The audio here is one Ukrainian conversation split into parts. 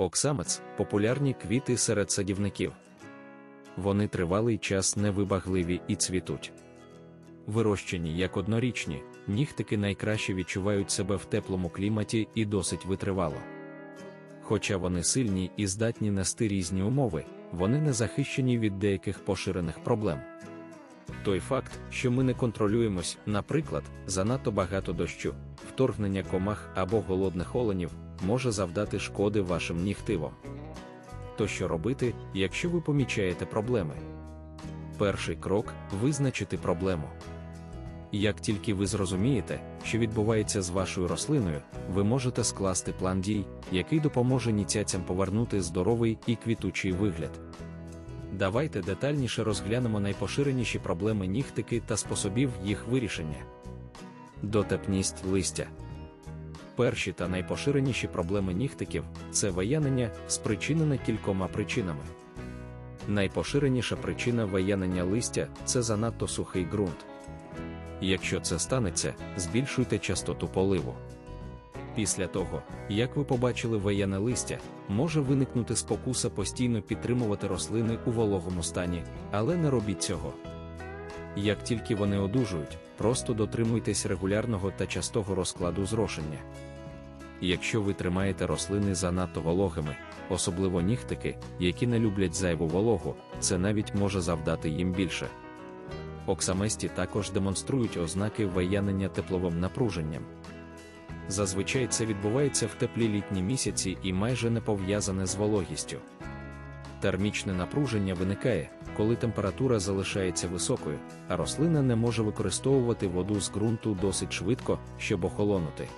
Оксамець популярні квіти серед садівників. Вони тривалий час невибагливі і цвітуть. Вирощені як однорічні, нігтики найкраще відчувають себе в теплому кліматі і досить витривало. Хоча вони сильні і здатні нести різні умови, вони не захищені від деяких поширених проблем. Той факт, що ми не контролюємось, наприклад, занадто багато дощу, вторгнення комах або голодних оленів, може завдати шкоди вашим нігтивам. То що робити, якщо ви помічаєте проблеми? Перший крок визначити проблему. Як тільки ви зрозумієте, що відбувається з вашою рослиною, ви можете скласти план дій, який допоможе ніцяцям повернути здоровий і квітучий вигляд. Давайте детальніше розглянемо найпоширеніші проблеми нігтики та способів їх вирішення. Дотепність листя. Перші та найпоширеніші проблеми нігтиків це виянення, спричинене кількома причинами. Найпоширеніша причина виянення листя це занадто сухий ґрунт. Якщо це станеться, збільшуйте частоту поливу. Після того, як ви побачили вияне листя, може виникнути спокуса постійно підтримувати рослини у вологому стані, але не робіть цього. Як тільки вони одужують, просто дотримуйтесь регулярного та частого розкладу зрошення. Якщо ви тримаєте рослини занадто вологими, особливо нігтики, які не люблять зайву вологу, це навіть може завдати їм більше. Оксаместі також демонструють ознаки виянення тепловим напруженням. Зазвичай це відбувається в теплі літні місяці і майже не пов'язане з вологістю. Термічне напруження виникає, коли температура залишається високою, а рослина не може використовувати воду з ґрунту досить швидко, щоб охолонути.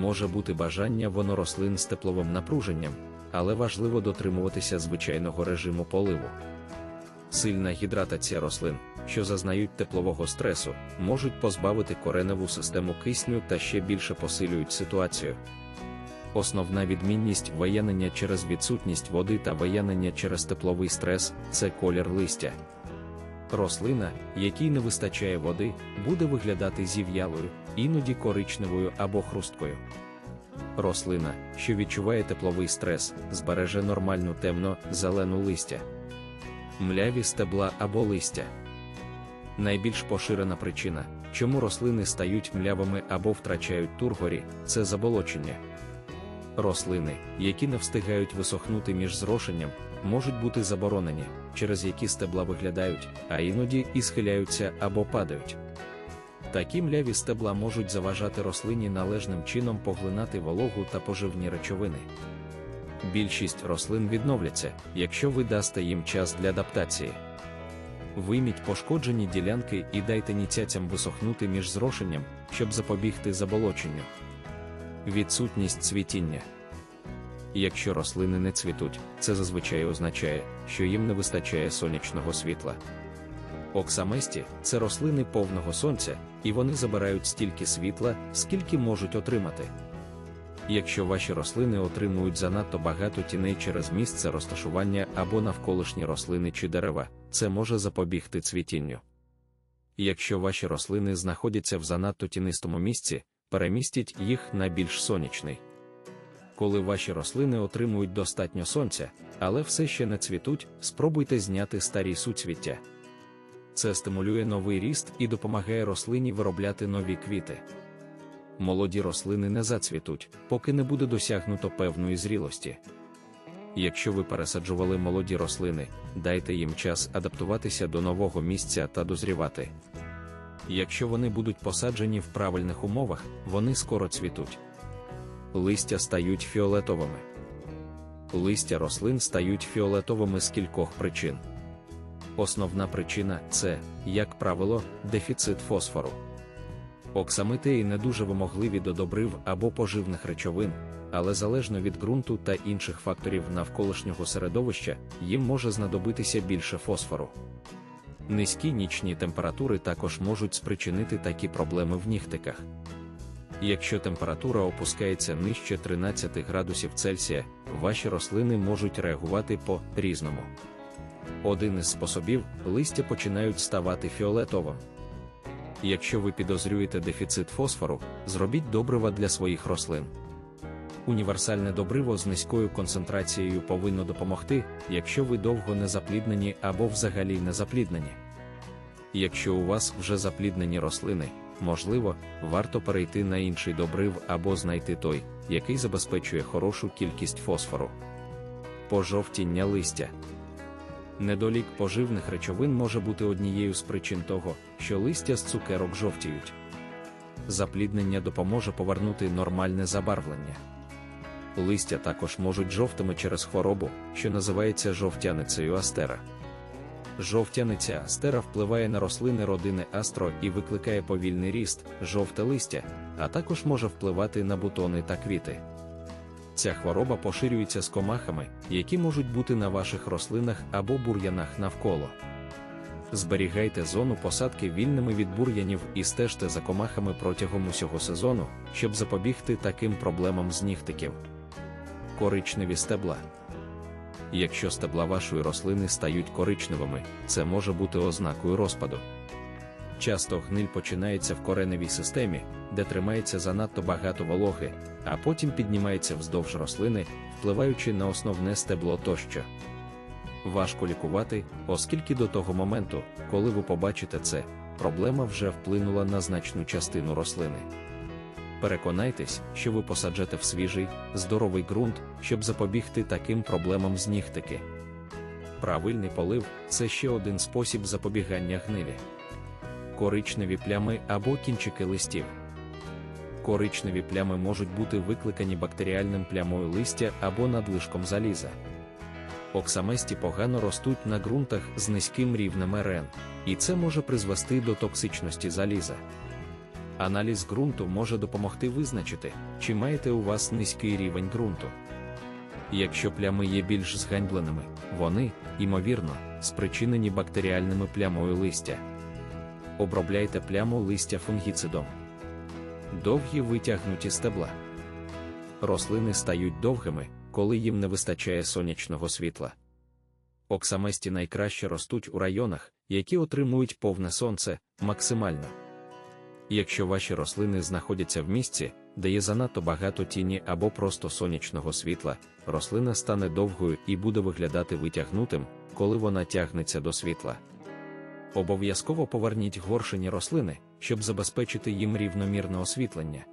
Може бути бажання вонорослин з тепловим напруженням, але важливо дотримуватися звичайного режиму поливу. Сильна гідратація рослин, що зазнають теплового стресу, можуть позбавити кореневу систему кисню та ще більше посилюють ситуацію. Основна відмінність виянення через відсутність води та виянення через тепловий стрес це колір листя. Рослина, якій не вистачає води, буде виглядати зів'ялою, іноді коричневою або хрусткою. Рослина, що відчуває тепловий стрес, збереже нормальну темно-зелену листя, мляві стебла або листя. Найбільш поширена причина, чому рослини стають млявими або втрачають тургорі, це заболочення. Рослини, які не встигають висохнути між зрошенням, можуть бути заборонені, через які стебла виглядають, а іноді і схиляються або падають. Такі мляві стебла можуть заважати рослині належним чином поглинати вологу та поживні речовини. Більшість рослин відновляться, якщо ви дасте їм час для адаптації. Вийміть пошкоджені ділянки і дайте ніцяцям висохнути між зрошенням, щоб запобігти заболоченню. Відсутність цвітіння. Якщо рослини не цвітуть, це зазвичай означає, що їм не вистачає сонячного світла. Оксаместі це рослини повного сонця, і вони забирають стільки світла, скільки можуть отримати. Якщо ваші рослини отримують занадто багато тіней через місце розташування або навколишні рослини чи дерева, це може запобігти цвітінню. Якщо ваші рослини знаходяться в занадто тінистому місці, перемістіть їх на більш сонячний. Коли ваші рослини отримують достатньо сонця, але все ще не цвітуть, спробуйте зняти старі суцвіття. Це стимулює новий ріст і допомагає рослині виробляти нові квіти. Молоді рослини не зацвітуть, поки не буде досягнуто певної зрілості. Якщо ви пересаджували молоді рослини, дайте їм час адаптуватися до нового місця та дозрівати. Якщо вони будуть посаджені в правильних умовах, вони скоро цвітуть. Листя стають фіолетовими. Листя рослин стають фіолетовими з кількох причин. Основна причина це, як правило, дефіцит фосфору. Оксамитеї не дуже вимогливі до добрив або поживних речовин, але залежно від ґрунту та інших факторів навколишнього середовища, їм може знадобитися більше фосфору. Низькі нічні температури також можуть спричинити такі проблеми в нігтиках. Якщо температура опускається нижче 13 градусів Цельсія, ваші рослини можуть реагувати по різному. Один із способів листя починають ставати фіолетовим. Якщо ви підозрюєте дефіцит фосфору, зробіть добрива для своїх рослин. Універсальне добриво з низькою концентрацією повинно допомогти, якщо ви довго не запліднені або взагалі не запліднені. Якщо у вас вже запліднені рослини, можливо, варто перейти на інший добрив або знайти той, який забезпечує хорошу кількість фосфору. Пожовтіння листя. Недолік поживних речовин може бути однією з причин того, що листя з цукерок жовтіють. Запліднення допоможе повернути нормальне забарвлення. Листя також можуть жовтими через хворобу, що називається жовтяницею астера. Жовтяниця астера впливає на рослини родини астро і викликає повільний ріст, жовте листя, а також може впливати на бутони та квіти. Ця хвороба поширюється з комахами, які можуть бути на ваших рослинах або бур'янах навколо. Зберігайте зону посадки вільними від бур'янів і стежте за комахами протягом усього сезону, щоб запобігти таким проблемам з нігтиків. Коричневі стебла. Якщо стебла вашої рослини стають коричневими, це може бути ознакою розпаду. Часто гниль починається в кореневій системі, де тримається занадто багато вологи, а потім піднімається вздовж рослини, впливаючи на основне стебло тощо. Важко лікувати, оскільки до того моменту, коли ви побачите це, проблема вже вплинула на значну частину рослини. Переконайтесь, що ви посаджете в свіжий, здоровий ґрунт, щоб запобігти таким проблемам з нігтики. Правильний полив це ще один спосіб запобігання гнилі. Коричневі плями або кінчики листів. Коричневі плями можуть бути викликані бактеріальним плямою листя або надлишком заліза. Оксаместі погано ростуть на ґрунтах з низьким рівнем РН, і це може призвести до токсичності заліза. Аналіз ґрунту може допомогти визначити, чи маєте у вас низький рівень ґрунту. Якщо плями є більш зганьбленими, вони, ймовірно, спричинені бактеріальними плямою листя. Обробляйте пляму листя фунгіцидом. Довгі витягнуті стебла. Рослини стають довгими, коли їм не вистачає сонячного світла. Оксаместі найкраще ростуть у районах, які отримують повне сонце максимально. Якщо ваші рослини знаходяться в місці, де є занадто багато тіні або просто сонячного світла, рослина стане довгою і буде виглядати витягнутим, коли вона тягнеться до світла. Обов'язково поверніть горшені рослини, щоб забезпечити їм рівномірне освітлення.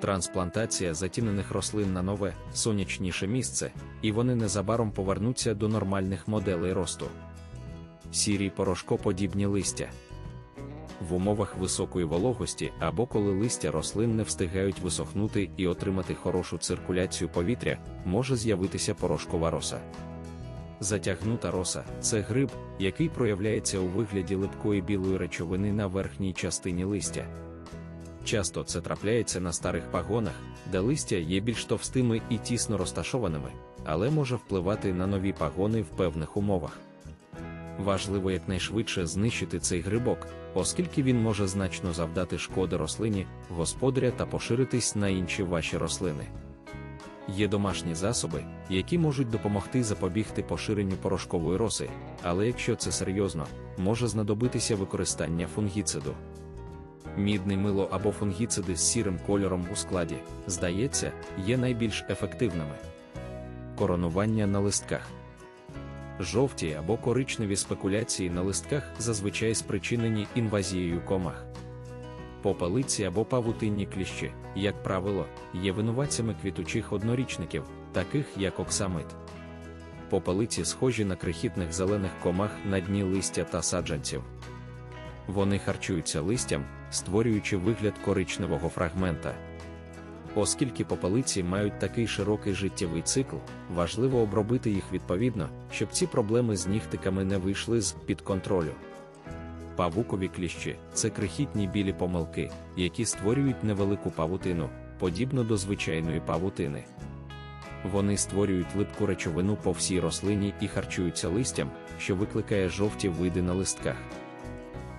Трансплантація затінених рослин на нове, сонячніше місце, і вони незабаром повернуться до нормальних моделей росту. Сірі порошкоподібні листя. В умовах високої вологості або коли листя рослин не встигають висохнути і отримати хорошу циркуляцію повітря, може з'явитися порошкова роса. Затягнута роса це гриб, який проявляється у вигляді липкої білої речовини на верхній частині листя. Часто це трапляється на старих пагонах, де листя є більш товстими і тісно розташованими, але може впливати на нові пагони в певних умовах. Важливо якнайшвидше знищити цей грибок, оскільки він може значно завдати шкоди рослині, господаря та поширитись на інші ваші рослини. Є домашні засоби, які можуть допомогти запобігти поширенню порошкової роси, але якщо це серйозно, може знадобитися використання фунгіциду. Мідне мило або фунгіциди з сірим кольором у складі, здається, є найбільш ефективними. Коронування на листках. Жовті або коричневі спекуляції на листках зазвичай спричинені інвазією комах. Попелиці або павутинні кліщі, як правило, є винуватцями квітучих однорічників, таких як оксамит. Попелиці схожі на крихітних зелених комах на дні листя та саджанців. Вони харчуються листям, створюючи вигляд коричневого фрагмента. Оскільки попелиці мають такий широкий життєвий цикл, важливо обробити їх відповідно, щоб ці проблеми з нігтиками не вийшли з під контролю. Павукові кліщі це крихітні білі помилки, які створюють невелику павутину, подібно до звичайної павутини. Вони створюють липку речовину по всій рослині і харчуються листям, що викликає жовті види на листках.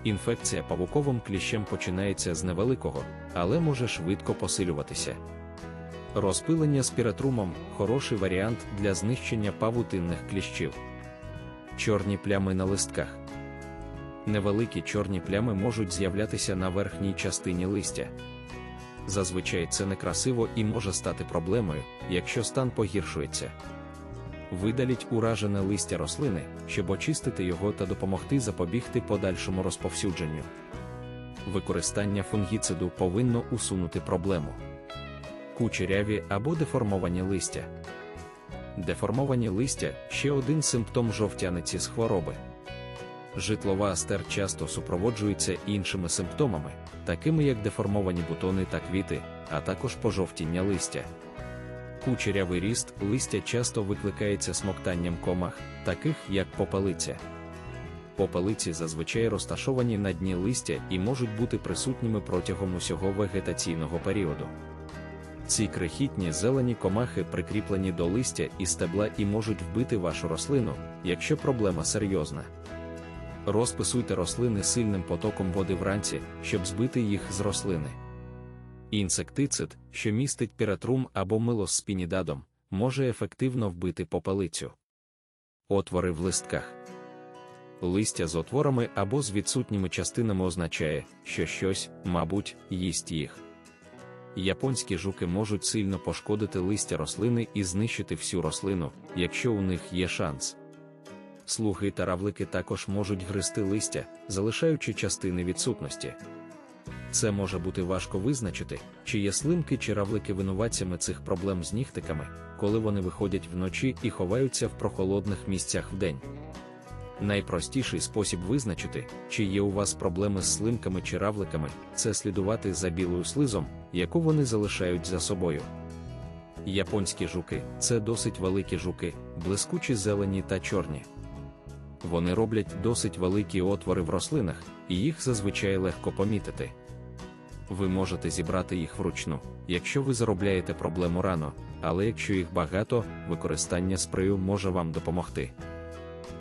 Інфекція павуковим кліщем починається з невеликого, але може швидко посилюватися. Розпилення спіратрумом хороший варіант для знищення павутинних кліщів. Чорні плями на листках. Невеликі чорні плями можуть з'являтися на верхній частині листя. Зазвичай це некрасиво і може стати проблемою, якщо стан погіршується. Видаліть уражене листя рослини, щоб очистити його та допомогти запобігти подальшому розповсюдженню. Використання фунгіциду повинно усунути проблему. Кучеряві або деформовані листя. Деформовані листя ще один симптом жовтяниці з хвороби. Житлова астер часто супроводжується іншими симптомами, такими як деформовані бутони та квіти, а також пожовтіння листя. Кучерявий ріст листя часто викликається смоктанням комах, таких як попелиця. Попелиці зазвичай розташовані на дні листя і можуть бути присутніми протягом усього вегетаційного періоду. Ці крихітні зелені комахи прикріплені до листя і стебла і можуть вбити вашу рослину, якщо проблема серйозна. Розписуйте рослини сильним потоком води вранці, щоб збити їх з рослини. Інсектицид, що містить піратрум або мило з спінідадом, може ефективно вбити попелицю. Отвори в листках. Листя з отворами або з відсутніми частинами означає, що щось, мабуть, їсть їх. Японські жуки можуть сильно пошкодити листя рослини і знищити всю рослину, якщо у них є шанс. Слуги та равлики також можуть гризти листя, залишаючи частини відсутності. Це може бути важко визначити, чи є слимки чи равлики винуватцями цих проблем з нігтиками, коли вони виходять вночі і ховаються в прохолодних місцях вдень. Найпростіший спосіб визначити, чи є у вас проблеми з слимками чи равликами, це слідувати за білою слизом, яку вони залишають за собою. Японські жуки це досить великі жуки, блискучі зелені та чорні. Вони роблять досить великі отвори в рослинах, і їх зазвичай легко помітити. Ви можете зібрати їх вручну, якщо ви заробляєте проблему рано, але якщо їх багато, використання спрею може вам допомогти.